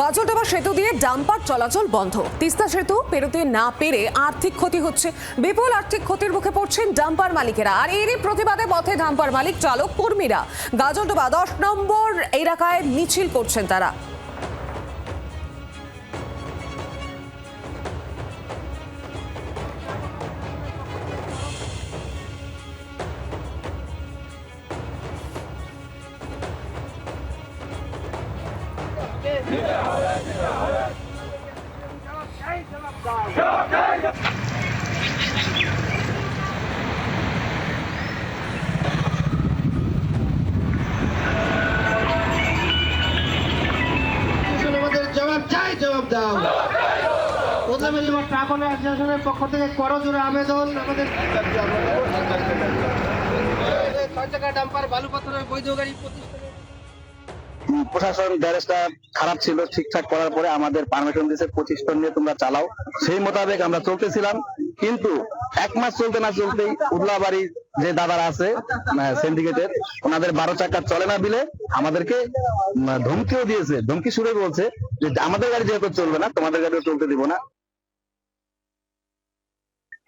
গাজলডোবা সেতু দিয়ে ডাম্পার চলাচল বন্ধ। তিস্তা সেতু পেরোতে না পেরে আর্থিক ক্ষতি হচ্ছে। বিপুল আর্থিক ক্ষতির মুখে পড়ছেন ডাম্পার মালিকেরা। আর এরই প্রতিবাদে পথে ডাম্পার মালিক চালক কর্মীরা। গাজলডোবা দশ নম্বর এলাকায় মিছিল করছেন তারা। জবাব দাও। প্রথমে যেমন ট্রাভেল অ্যাসোসিয়েশনের পক্ষ থেকে করজোরে আবেদন। আমাদের ছয় টাকা বৈধ গাড়ি প্রতিষ্ঠানে প্রশাসন গ্যারেজটা খারাপ ছিল, ঠিকঠাক করার পরে আমাদের পারমিশন দিয়েছে, পঁচিশ টন নিয়ে তোমরা চালাও। সেই মোতাবেক আমরা চলতেছিলাম। কিন্তু এক মাস চলতে না চলতেই উদলাবাড়ি যে দাদারা আছে সিন্ডিকেটের ওনাদের বারো চাকা চলে না বিলে আমাদেরকে ধমকিও দিয়েছে। ধমকি সুরে বলছে যে আমাদের গাড়ি যেহেতু চলবে না, তোমাদের গাড়িও চলতে দিব না।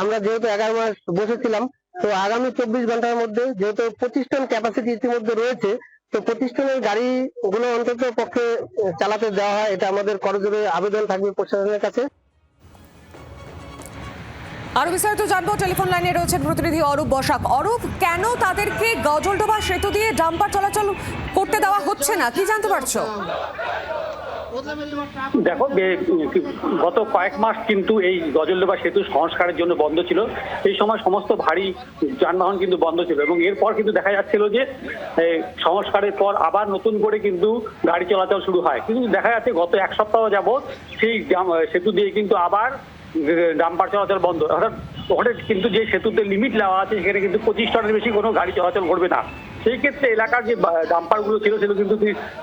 আমরা যেহেতু এগারো মাস বসেছিলাম, তো আগামী চব্বিশ ঘণ্টার মধ্যে যেহেতু পঁচিশ টন ক্যাপাসিটি ইতিমধ্যে রয়েছে তো প্রতিষ্ঠানের গাড়ি গাড়িগুলো অন্তত পক্ষে চালাতে দেওয়া হয়, এটা আমাদের করজোরে আবেদন থাকবে প্রশাসনের কাছে। আরও বিস্তারিত জানব, টেলিফোন লাইনে রয়েছেন প্রতিনিধি অরূপ বসাক। অরূপ, কেন তাদেরকে গজলডোবা সেতু দিয়ে ডাম্পার চলাচল করতে দেওয়া হচ্ছে না? কি জানতে পারছ? দেখো গত কয়েক মাস কিন্তু এই গজলডোবা সেতু সংস্কারের জন্য বন্ধ ছিল। এই সময় সমস্ত ভারী যানবাহন কিন্তু বন্ধ ছিল এবং এরপর কিন্তু দেখা যাচ্ছিল যে সংস্কারের পর আবার নতুন করে কিন্তু গাড়ি চলাচল শুরু হয়। কিন্তু দেখা যাচ্ছে গত এক সপ্তাহ যাবৎ সেই সেতু দিয়ে কিন্তু আবার ডাম্পার চলাচল বন্ধ। অর্থাৎ ওখানে কিন্তু যে সেতুতে লিমিট দেওয়া আছে, সেখানে কিন্তু পঁচিশ টনের বেশি কোনো গাড়ি চলাচল করবে না। সেই ক্ষেত্রে এলাকার যে ডাম্পারগুলো ছিল, সেগুলো কিন্তু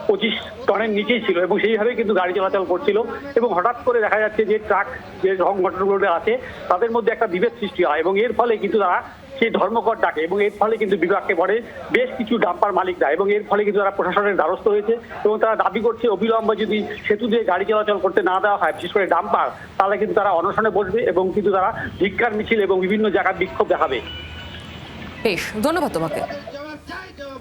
পঁচিশ টনের নিচেই ছিল এবং সেইভাবেই কিন্তু গাড়ি চলাচল করছিল এবং হঠাৎ করে দেখা যাচ্ছে যে ট্রাক, যে সংগঠনগুলো আছে, তাদের মধ্যে একটা বিভেদ সৃষ্টি হয় এবং এর ফলে কিন্তু তারা সেই ধর্মঘট ডাকে এবং এর ফলে কিন্তু বিভাগকে পড়ে বেশ কিছু ডাম্পার মালিকরা এবং এর ফলে কিন্তু তারা প্রশাসনের দ্বারস্থ হয়েছে এবং তারা দাবি করছে অবিলম্বে যদি সেতু দিয়ে গাড়ি চলাচল করতে না দেওয়া হয়, বিশেষ করে ডাম্পার, তাহলে কিন্তু তারা অনশনে বসবে এবং কিন্তু তারা ভিক্ষার মিছিল এবং বিভিন্ন জায়গায় বিক্ষোভ দেখাবে। বেশ, ধন্যবাদ তোমাকে।